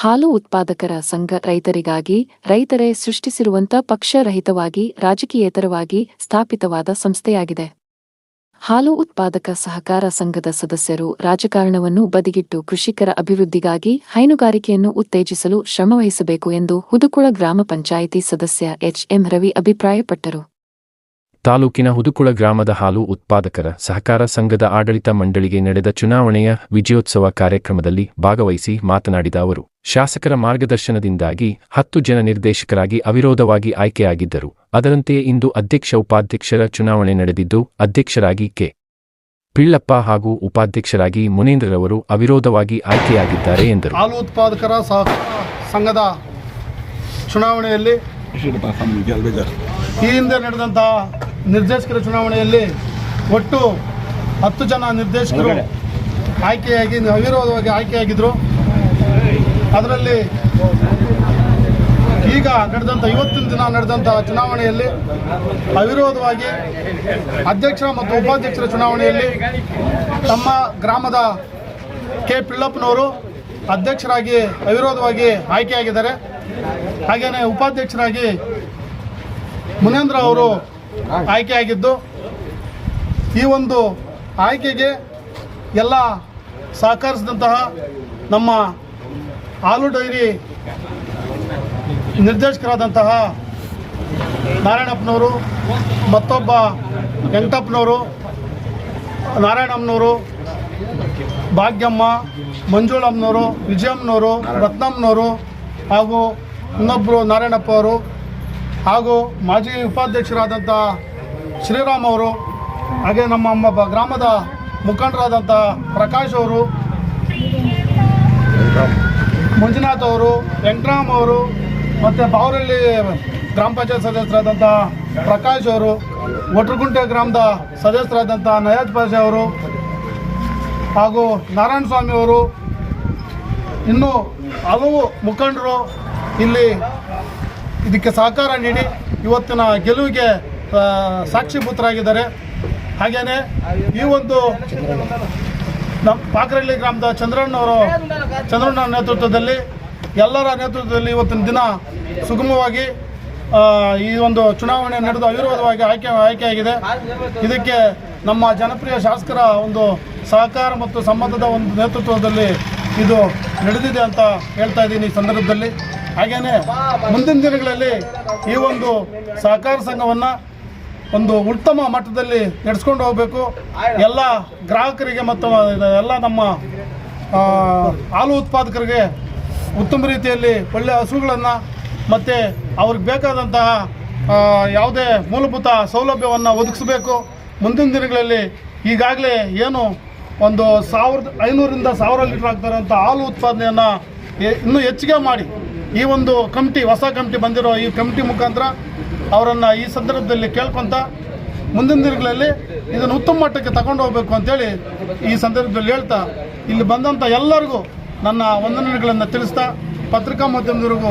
ಹಾಲು ಉತ್ಪಾದಕರ ಸಂಘ ರೈತರಿಗಾಗಿ, ರೈತರೇ ಸೃಷ್ಟಿಸಿರುವಂತ ಪಕ್ಷರಹಿತವಾಗಿ, ರಾಜಕೀಯೇತರವಾಗಿ ಸ್ಥಾಪಿತವಾದ ಸಂಸ್ಥೆಯಾಗಿದೆ. ಹಾಲು ಉತ್ಪಾದಕ ಸಹಕಾರ ಸಂಘದ ಸದಸ್ಯರು ರಾಜಕಾರಣವನ್ನು ಬದಿಗಿಟ್ಟು ಕೃಷಿಕರ ಅಭಿವೃದ್ಧಿಗಾಗಿ ಹೈನುಗಾರಿಕೆಯನ್ನು ಉತ್ತೇಜಿಸಲು ಶ್ರಮವಹಿಸಬೇಕು ಎಂದು ಹುದುಕುಳ ಗ್ರಾಮ ಪಂಚಾಯಿತಿ ಸದಸ್ಯ ಎಚ್ಎಂ ರವಿ ಅಭಿಪ್ರಾಯಪಟ್ಟರು. ತಾಲೂಕಿನ ಹುದುಕುಳ ಗ್ರಾಮದ ಹಾಲು ಉತ್ಪಾದಕರ ಸಹಕಾರ ಸಂಘದ ಆಡಳಿತ ಮಂಡಳಿಗೆ ನಡೆದ ಚುನಾವಣೆಯ ವಿಜಯೋತ್ಸವ ಕಾರ್ಯಕ್ರಮದಲ್ಲಿ ಭಾಗವಹಿಸಿ ಮಾತನಾಡಿದ ಅವರು. ಶಾಸಕರ ಮಾರ್ಗದರ್ಶನದಿಂದಾಗಿ ಹತ್ತು ಜನ ನಿರ್ದೇಶಕರಾಗಿ ಅವಿರೋಧವಾಗಿ ಆಯ್ಕೆಯಾಗಿದ್ದರು. ಅದರಂತೆಯೇ ಇಂದು ಅಧ್ಯಕ್ಷ ಉಪಾಧ್ಯಕ್ಷರ ಚುನಾವಣೆ ನಡೆದಿದ್ದು ಅಧ್ಯಕ್ಷರಾಗಿ ಕೆ. ಪಿಳ್ಳಪ್ಪ ಹಾಗೂ ಉಪಾಧ್ಯಕ್ಷರಾಗಿ ಮುನೇಂದ್ರರವರು ಅವಿರೋಧವಾಗಿ ಆಯ್ಕೆಯಾಗಿದ್ದಾರೆ ಎಂದರು. ಹಾಲು ಉತ್ಪಾದಕರ ಸಹ ಸಂಘದ ಚುನಾವಣೆಯಲ್ಲಿ ಈ ಹಿಂದೆ ನಡೆದಂತಹ ನಿರ್ದೇಶಕರ ಚುನಾವಣೆಯಲ್ಲಿ ಒಟ್ಟು ಹತ್ತು ಜನ ನಿರ್ದೇಶಕರು ಆಯ್ಕೆಯಾಗಿ ಅವಿರೋಧವಾಗಿ ಆಯ್ಕೆಯಾಗಿದ್ದರು ಅದರಲ್ಲಿ ಈಗ ನಡೆದಂಥ ಇವತ್ತಿನ ದಿನ ನಡೆದಂಥ ಚುನಾವಣೆಯಲ್ಲಿ ಅವಿರೋಧವಾಗಿ ಅಧ್ಯಕ್ಷ ಮತ್ತು ಉಪಾಧ್ಯಕ್ಷರ ಚುನಾವಣೆಯಲ್ಲಿ ತಮ್ಮ ಗ್ರಾಮದ ಕೆ ಪಿಳ್ಳಪ್ಪನವರು ಅಧ್ಯಕ್ಷರಾಗಿ ಅವಿರೋಧವಾಗಿ ಆಯ್ಕೆಯಾಗಿದ್ದಾರೆ. ಹಾಗೆಯೇ ಉಪಾಧ್ಯಕ್ಷರಾಗಿ ಮುನೇಂದ್ರ ಅವರು ಆಯ್ಕೆಯಾಗಿದ್ದು, ಈ ಒಂದು ಆಯ್ಕೆಗೆ ಎಲ್ಲ ಸಹಕರಿಸಿದಂತಹ ನಮ್ಮ ಹಾಲು ಡೈರಿ ನಿರ್ದೇಶಕರಾದಂತಹ ನಾರಾಯಣಪ್ಪನವರು, ಮತ್ತೊಬ್ಬ ವೆಂಕಟಪ್ಪನವರು, ನಾರಾಯಣಮ್ಮನವರು, ಭಾಗ್ಯಮ್ಮ, ಮಂಜುಳಮ್ಮನವರು, ವಿಜಯಮ್ಮನವರು, ರತ್ನಮ್ಮನವರು ಹಾಗೂ ಇನ್ನೊಬ್ಬರು ನಾರಾಯಣಪ್ಪ ಅವರು ಹಾಗೂ ಮಾಜಿ ಉಪಾಧ್ಯಕ್ಷರಾದಂಥ ಶ್ರೀರಾಮ್ ಅವರು, ಹಾಗೆ ನಮ್ಮ ಗ್ರಾಮದ ಮುಖಂಡರಾದಂಥ ಪ್ರಕಾಶ್ ಅವರು ಮಂಜುನಾಥ್ ಅವರು, ವೆಂಕಟರಾಮ್ ಅವರು, ಮತ್ತು ಬಾವರಳ್ಳಿ ಗ್ರಾಮ ಪಂಚಾಯತ್ ಸದಸ್ಯರಾದಂಥ ಪ್ರಕಾಶ್ ಅವರು ಒಟ್ರಗುಂಟೆ ಗ್ರಾಮದ ಸದಸ್ಯರಾದಂಥ ನಯಾಜ್ ಪಾಷಾ ಅವರು, ಹಾಗೂ ನಾರಾಯಣ ಸ್ವಾಮಿ ಅವರು, ಇನ್ನೂ ಹಲವು ಮುಖಂಡರು ಇಲ್ಲಿ ಇದಕ್ಕೆ ಸಹಕಾರ ನೀಡಿ ಇವತ್ತಿನ ಗೆಲುವಿಗೆ ಸಾಕ್ಷಿಭೂತರಾಗಿದ್ದಾರೆ ಹಾಗೆಯೇ ಈ ಒಂದು ನಮ್ಮ ಪಾಕರಳ್ಳಿ ಗ್ರಾಮದ ಚಂದ್ರಣ್ಣವರು ಚಂದ್ರಣ್ಣ ನೇತೃತ್ವದಲ್ಲಿ, ಎಲ್ಲರ ನೇತೃತ್ವದಲ್ಲಿ ಇವತ್ತಿನ ದಿನ ಸುಗಮವಾಗಿ ಈ ಒಂದು ಚುನಾವಣೆ ನಡೆದು ಅವಿರೋಧವಾಗಿ ಆಯ್ಕೆ, ಆಯ್ಕೆಯಾಗಿದೆ. ಇದಕ್ಕೆ ನಮ್ಮ ಜನಪ್ರಿಯ ಶಾಸಕರ ಒಂದು ಸಹಕಾರ ಮತ್ತು ಸಂಬಂಧದ ಒಂದು ನೇತೃತ್ವದಲ್ಲಿ ಇದು ನಡೆದಿದೆ ಅಂತ ಹೇಳ್ತಾ ಇದ್ದೀನಿ ಈ ಸಂದರ್ಭದಲ್ಲಿ. ಹಾಗೆಯೇ ಮುಂದಿನ ದಿನಗಳಲ್ಲಿ ಈ ಒಂದು ಸಹಕಾರ ಸಂಘವನ್ನು ಒಂದು ಉತ್ತಮ ಮಟ್ಟದಲ್ಲಿ ನಡೆಸ್ಕೊಂಡು ಹೋಗಬೇಕು. ಎಲ್ಲ ಗ್ರಾಹಕರಿಗೆ ಮತ್ತು ಎಲ್ಲ ನಮ್ಮ ಹಾಲು ಉತ್ಪಾದಕರಿಗೆ ಉತ್ತಮ ರೀತಿಯಲ್ಲಿ ಒಳ್ಳೆಯ ಹಸುಗಳನ್ನು ಮತ್ತು ಅವ್ರಿಗೆ ಬೇಕಾದಂತಹ ಯಾವುದೇ ಮೂಲಭೂತ ಸೌಲಭ್ಯವನ್ನು ಒದಗಿಸಬೇಕು. ಮುಂದಿನ ದಿನಗಳಲ್ಲಿ ಈಗಾಗಲೇ ಏನು ಒಂದು ಸಾವಿರದ ಐನೂರಿಂದ ಸಾವಿರ ಲೀಟರ್ ಆಗ್ತಾರಂಥ ಹಾಲು ಉತ್ಪಾದನೆಯನ್ನು ಇನ್ನೂ ಹೆಚ್ಚಿಗೆ ಮಾಡಿ ಈ ಒಂದು ಕಮಿಟಿ, ಹೊಸ ಕಮಿಟಿ ಬಂದಿರೋ ಈ ಕಮಿಟಿ ಮುಖಾಂತರ ಅವರನ್ನು ಈ ಸಂದರ್ಭದಲ್ಲಿ ಕೇಳ್ಕೊತ ಮುಂದಿನ ದಿನಗಳಲ್ಲಿ ಇದನ್ನು ಉತ್ತಮ ಮಟ್ಟಕ್ಕೆ ತಗೊಂಡು ಹೋಗಬೇಕು ಅಂತೇಳಿ ಈ ಸಂದರ್ಭದಲ್ಲಿ ಹೇಳ್ತಾ, ಇಲ್ಲಿ ಬಂದಂಥ ಎಲ್ಲರಿಗೂ ನನ್ನ ವಂದನೆಗಳನ್ನು ತಿಳಿಸ್ತಾ, ಪತ್ರಿಕಾ ಮಾಧ್ಯಮದವರಿಗೂ